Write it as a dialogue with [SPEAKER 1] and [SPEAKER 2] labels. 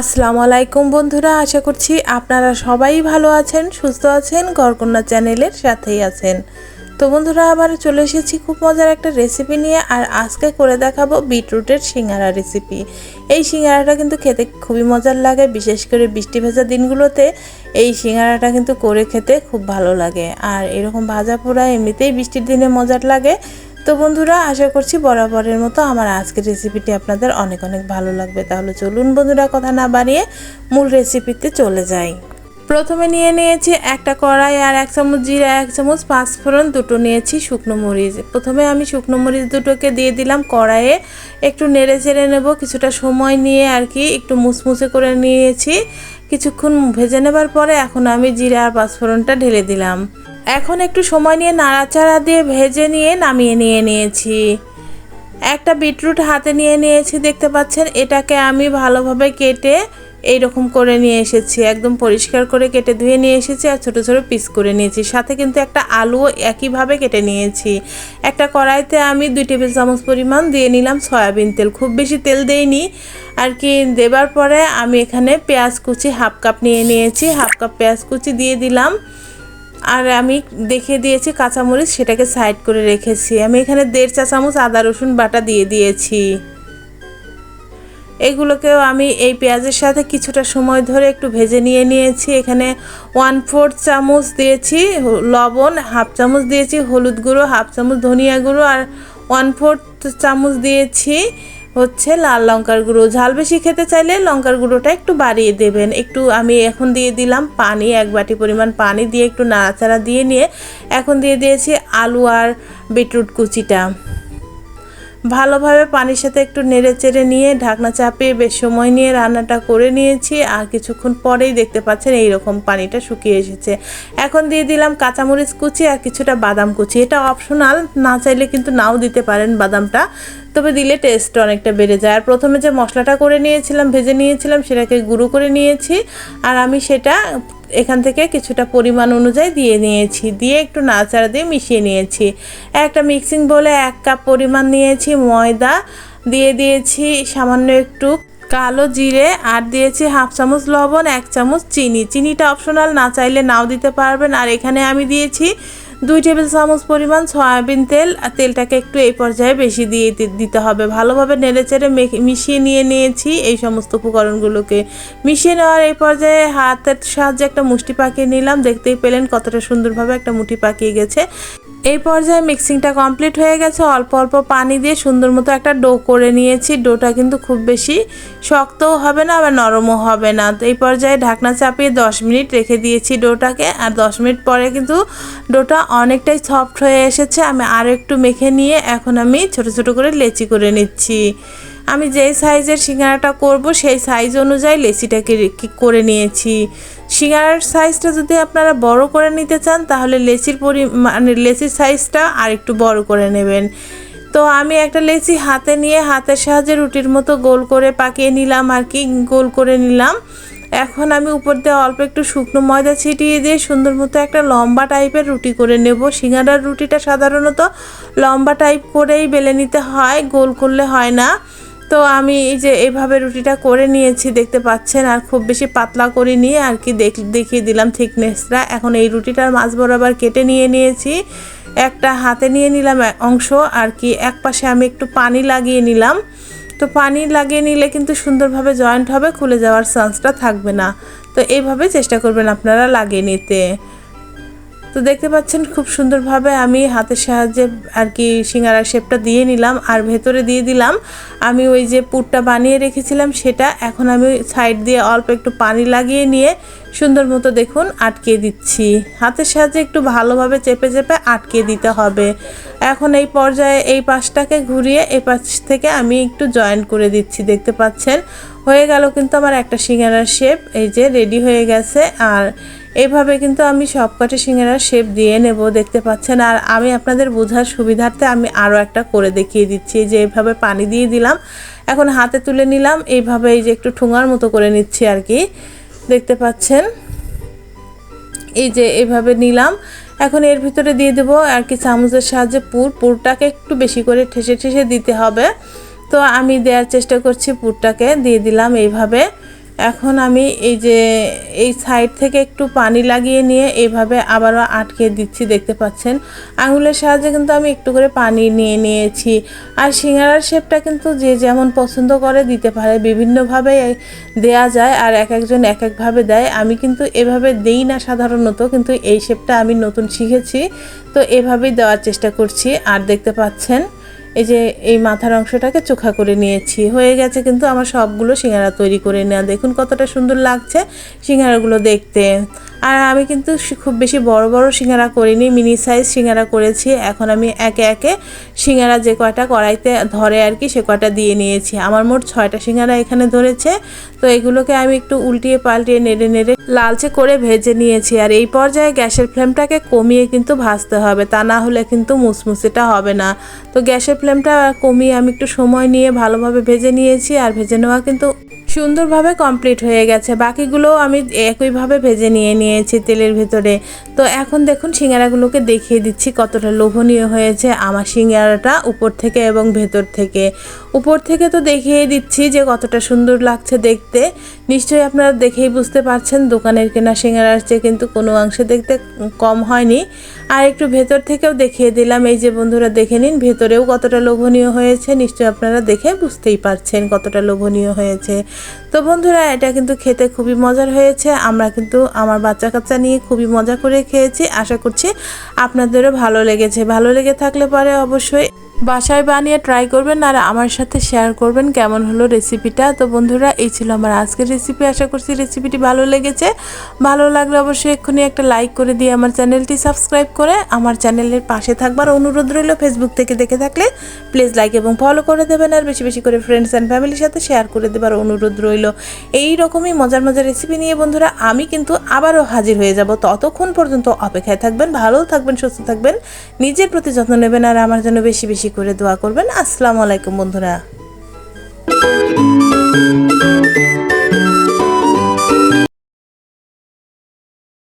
[SPEAKER 1] আসসালামু আলাইকুম বন্ধুরা, আশা করছি আপনারা সবাই ভালো আছেন, সুস্থ আছেন, গড়কন্যা চ্যানেলের সাথেই আছেন। তো বন্ধুরা, আবার চলে এসেছি খুব মজার একটা রেসিপি নিয়ে, আর আজকে করে দেখাবো বিটরুটের সিঙ্গারা রেসিপি এই সিঙ্গারাটা কিন্তু খেতে খুবই মজার লাগে, বিশেষ করে বৃষ্টি ভেজা দিনগুলোতে এই সিঙ্গারাটা কিন্তু করে খেতে খুব ভালো লাগে। আর এরকম ভাজা পোড়া এমনিতেই বৃষ্টির দিনে মজার লাগে তো বন্ধুরা, আশা করছি বরাবরের মতো আমার আজকের রেসিপিটি আপনাদের অনেক অনেক ভালো লাগবে। তাহলে চলুন বন্ধুরা, কথা না বাড়িয়ে মূল রেসিপিতে চলে যাই। প্রথমে নিয়ে নিয়েছি একটা কড়াই আর এক চামচ জিরা, এক চামচ পাঁচফোড়ন, দুটো নিয়েছি শুকনো মরিচ। প্রথমে আমি শুকনো মরিচ দুটোকে দিয়ে দিলাম কড়াইয়ে। একটু নেড়ে চেড়ে নেব, কিছুটা সময় নিয়ে আর কি একটু মুসমুসে করে নিয়েছি। কিছুক্ষণ ভেজে নেবার পরে এখন আমি জিরা আর পাঁচফোড়নটা ঢেলে দিলাম। এখন একটু সময় নিয়ে নাড়াচাড়া দিয়ে ভেজে নিয়ে নামিয়ে নিয়ে নিয়েছি। একটা বিটরুট হাতে নিয়ে নিয়েছি, দেখতে পাচ্ছেন? এটাকে আমি ভালোভাবে কেটে এইরকম করে নিয়ে এসেছি। একদম পরিষ্কার করে কেটে ধুয়ে নিয়ে এসেছি আর ছোটো ছোটো পিস করে নিয়েছি। সাথে কিন্তু একটা আলুও একইভাবে কেটে নিয়েছি। একটা কড়াইতে আমি দুই টেবিল চামচ পরিমাণ দিয়ে নিলাম সয়াবিন তেল। খুব বেশি তেল দেইনি। আর কি দেবার পরে আমি এখানে পেঁয়াজ কুচি হাফ কাপ নিয়ে নিয়েছি। হাফ কাপ পেঁয়াজ কুচি দিয়ে দিলাম। আর আমি দেখিয়ে দিয়েছি কাঁচামরিচ, সেটাকে সাইড করে রেখেছি। আমি এখানে দেড় চা চামচ আদা, রসুন বাটা দিয়ে দিয়েছি। এগুলোকেও আমি এই পেঁয়াজের সাথে কিছুটা সময় ধরে একটু ভেজে নিয়ে নিয়েছি। এখানে ওয়ান ফোর্থ চামচ দিয়েছি লবণ হাফ চামচ দিয়েছি হলুদ গুঁড়ো হাফ চামচ ধনিয়া গুঁড়ো, আর ওয়ান ফোর্থ চামচ দিয়েছি হচ্ছে লাল লঙ্কার গুঁড়ো। ঝাল বেশি খেতে চাইলে লঙ্কার গুঁড়োটা একটু বাড়িয়ে দেবেন। একটু আমি এখন দিয়ে দিলাম পানি, এক বাটি পরিমাণ পানি দিয়ে একটু নাড়াচাড়া দিয়ে নিয়ে এখন দিয়ে দিয়েছি আলু আর বিটরুট কুচিটা। ভালোভাবে পানির সাথে একটু নেড়ে চেড়ে নিয়ে ঢাকনা চাপিয়ে বেশ সময় নিয়ে রান্নাটা করে নিয়েছি। আর কিছুক্ষণ পরেই দেখতে পাচ্ছেন এই রকম পানিটা শুকিয়ে এসেছে। এখন দিয়ে দিলাম কাঁচামরিচ কুচি আর কিছুটা বাদাম কুচি। এটা অপশনাল, না চাইলে কিন্তু নাও দিতে পারেন বাদামটা। তবে দিলে টেস্ট অনেকটা বেড়ে যায়। আর প্রথমে যে মশলাটা করে নিয়েছিলাম, ভেজে নিয়েছিলাম, সেটাকে গুঁড়ো করে নিয়েছি। আর আমি সেটা এখান থেকে কিছুটা পরিমাণ অনুযায়ী দিয়ে নিয়েছি। দিয়ে একটু নাচাড়া দিয়ে মিশিয়ে নিয়েছি। একটা মিক্সিং বলে এক কাপ পরিমাণ নিয়েছি ময়দা। দিয়ে দিয়েছি সামান্য একটু কালো জিরে আর দিয়েছি হাফ চামচ লবণ, এক চামচ চিনি। চিনিটা অপশনাল না চাইলে নাও দিতে পারবেন। আর এখানে আমি দিয়েছি দুই টেবিল চামচ পরিমাণ সয়াবিন তেল, আর তেলটাকে একটু এই পর্যায়ে বেশি দিয়ে দিতে হবে। ভালোভাবে নেড়েচেড়ে মিশিয়ে নিয়ে নিয়েছি এই সমস্ত উপকরণগুলোকে। মিশিয়ে নেওয়ার এই পর্যায়ে হাতের সাহায্যে একটা মুষ্টি পাকিয়ে নিলাম। দেখতেই পেলেন কতটা সুন্দরভাবে একটা মুঠি পাকিয়ে গেছে। এই পর্যায়ে মিক্সিংটা কমপ্লিট হয়ে গেছে। অল্প অল্প পানি দিয়ে সুন্দর মতো একটা ডো করে নিয়েছি। ডোটা কিন্তু খুব বেশি শক্তও হবে না, আবার নরমও হবে না। তো এই পর্যায়ে ঢাকনা চাপিয়ে দশ মিনিট রেখে দিয়েছি ডোটাকে। আর দশ মিনিট পরে কিন্তু ডোটা অনেকটাই সফট হয়ে এসেছে। আমি আরও একটু মেখে নিয়ে এখন আমি ছোট ছোট করে লেচি করে নিচ্ছি। আমি যেই সাইজের সিঙ্গারাটা করব, সেই সাইজ অনুযায়ী লেচিটাকে করে নিয়েছি। সিঙ্গারার সাইজটা যদি আপনারা বড় করে নিতে চান, তাহলে লেচির পরি মানে লেচির সাইজটা আর একটু বড় করে নেবেন। তো আমি একটা লেচি হাতে নিয়ে হাতের সাহায্যে রুটির মতো গোল করে পাকিয়ে নিলাম আর কি, গোল করে নিলাম। এখন আমি উপর দিয়ে অল্প একটু শুকনো ময়দা ছিটিয়ে দিয়ে সুন্দর মতো একটা লম্বা টাইপের রুটি করে নেব। সিঙ্গারার রুটিটা সাধারণত লম্বা টাইপ করেই বেলে নিতে হয়, গোল করলে হয় না। তো আমি এই যে এইভাবে রুটিটা করে নিয়েছি, দেখতে পাচ্ছেন, আর খুব বেশি পাতলা করে নিয়ে আর কি দেখিয়ে দিলাম থিকনেসটা। এখন এই রুটিটার মাছ বরাবর কেটে নিয়ে নিয়েছি। একটা হাতে নিয়ে নিলাম অংশ, আর কি এক পাশে আমি একটু পানি লাগিয়ে নিলাম। তো পানি লাগিয়ে নিলে কিন্তু সুন্দরভাবে জয়েন্ট হবে, খুলে যাওয়ার চান্সটা থাকবে না। তো এইভাবে চেষ্টা করবেন আপনারা লাগিয়ে নিতে। তো দেখতে পাচ্ছেন খুব সুন্দরভাবে আমি হাতের সাহায্যে আর কি সিঙ্গারার শেপটা দিয়ে নিলাম আর ভেতরে দিয়ে দিলাম। আমি ওই যে পুরটা বানিয়ে রেখেছিলাম সেটা। এখন আমি সাইড দিয়ে অল্প একটু পানি লাগিয়ে নিয়ে সুন্দর মতো দেখুন আটকে দিচ্ছি। হাতের সাহায্যে একটু ভালোভাবে চেপে চেপে আটকে দিতে হবে। এখন এই পর্যায়ে এই পাশটাকে ঘুরিয়ে এই পাশ থেকে আমি একটু জয়েন করে দিচ্ছি, দেখতে পাচ্ছেন? হয়ে গেল কিন্তু আমার একটা সিঙ্গারার শেপ, এই যে রেডি হয়ে গেছে। আর এইভাবে কিন্তু আমি সবকটি সিঙ্গারার শেপ দিয়ে নেব, দেখতে পাচ্ছেন? আর আমি আপনাদের বোঝার সুবিধার্থে আমি আরও একটা করে দেখিয়ে দিচ্ছি যে এইভাবে পানি দিয়ে দিলাম। এখন হাতে তুলে নিলাম, এইভাবে এই যে একটু ঠোঙার মতো করে নিচ্ছি আর কি। দেখতে পাচ্ছেন? এই যে এভাবে নিলাম। এখন এর ভিতরে দিয়ে দেবো আর কি চামচের সাহায্যে পুর। পুরটাকে একটু বেশি করে ঠেসে ঠেসে দিতে হবে। তো আমি দেওয়ার চেষ্টা করছি পুরটাকে। দিয়ে দিলাম এইভাবে। এখন আমি এই যে এই সাইড থেকে একটু পানি লাগিয়ে নিয়ে এইভাবে আবারও আটকে দিচ্ছি, দেখতে পাচ্ছেন। আঙুলের সাহায্যে কিন্তু আমি একটু করে পানি নিয়ে নিয়েছি। আর সিঙ্গারার শেপটা কিন্তু যে যেমন পছন্দ করে দিতে পারে, বিভিন্নভাবে দেয়া যায় আর এক একজন এক একভাবে দেয়। আমি কিন্তু এভাবে দেই না সাধারণত, কিন্তু এই শেপটা আমি নতুন শিখেছি। তো এভাবেই দেওয়ার চেষ্টা করছি। আর দেখতে পাচ্ছেন এই যে এই মাথার অংশটাকে চোখা করে নিয়েছি। হয়ে গেছে কিন্তু আমার সবগুলো সিঙ্গারা তৈরি করে নেওয়া। দেখুন কতটা সুন্দর লাগছে সিঙ্গারাগুলো দেখতে। আর আমি কিন্তু খুব বেশি বড় বড় সিঙ্গারা করিনি, মিনি সাইজ সিঙ্গারা করেছি। এখন আমি একে একে সিঙ্গারা যে কয়টা কড়াইতে ধরে আর কি সে কয়টা দিয়ে নিয়েছি। আমার মোট ছয়টা সিঙ্গারা এখানে ধরেছে। তো এগুলোকে আমি একটু উল্টিয়ে পাল্টিয়ে নেড়ে নেড়ে লালচে করে ভেজে নিয়েছি। আর এই পর্যায়ে গ্যাসের ফ্লেমটাকে কমিয়ে কিন্তু ভাজতে হবে। তা না হলে কিন্তু মুসমুসেটা হবে না। তো গ্যাসের ফ্লেমটা কমিয়ে আমি একটু সময় নিয়ে ভালোভাবে ভেজে নিয়েছি। আর ভেজে নেওয়া কিন্তু সুন্দরভাবে কমপ্লিট হয়ে গেছে। বাকিগুলোও আমি একইভাবে ভেজে নিয়ে নিয়েছি তেলের ভেতরে। তো এখন দেখুন সিঙ্গারাগুলোকে দেখিয়ে দিচ্ছি কতটা লোভনীয় হয়েছে আমার সিঙ্গারাটা উপর থেকে এবং ভেতর থেকে। উপর থেকে তো দেখিয়ে দিচ্ছি যে কতটা সুন্দর লাগছে দেখতে। নিশ্চয়ই আপনারা দেখেই বুঝতে পারছেন দোকানের কেনা সিঙ্গারার চেয়ে কিন্তু কোনো অংশে দেখতে কম হয়নি। আর একটু ভেতর থেকেও দেখিয়ে দিলাম। এই যে বন্ধুরা, দেখে নিন, ভেতরেও কতটা লোভনীয় হয়েছে। নিশ্চয়ই আপনারা দেখে বুঝতেই পারছেন কতটা লোভনীয় হয়েছে। তো বন্ধুরা, এটা কিন্তু খেতে খুবই মজার হয়েছে। আমরা কিন্তু আমার বাচ্চা কাচ্চা নিয়ে খুবই মজা করে খেয়েছি। আশা করছি আপনাদেরও ভালো লেগেছে। ভালো লেগে থাকলে পরে অবশ্যই বাসায় বানিয়ে ট্রাই করবেন আর আমার সাথে শেয়ার করবেন কেমন হলো রেসিপিটা তো বন্ধুরা, এই ছিল আমার আজকের রেসিপি আশা করছি রেসিপিটি ভালো লেগেছে। ভালো লাগলে অবশ্যই এক্ষুনি একটা লাইক করে দিয়ে আমার চ্যানেলটি সাবস্ক্রাইব করে আমার চ্যানেলের পাশে থাকবার অনুরোধ রইল। ফেসবুক থেকে দেখে থাকলে প্লিজ লাইক এবং ফলো করে দেবেন আর বেশি বেশি করে ফ্রেন্ডস অ্যান্ড ফ্যামিলির সাথে শেয়ার করে দেবার অনুরোধ রইল। এই রকমই মজার মজার রেসিপি নিয়ে বন্ধুরা, আমি কিন্তু আবারও হাজির হয়ে যাব। ততক্ষণ পর্যন্ত অপেক্ষায় থাকবেন, ভালো থাকবেন, সুস্থ থাকবেন, নিজের প্রতি যত্ন নেবেন আর আমার জন্য বেশি বেশি করে দোয়া করবেন। আসসালামু আলাইকুম বন্ধুরা।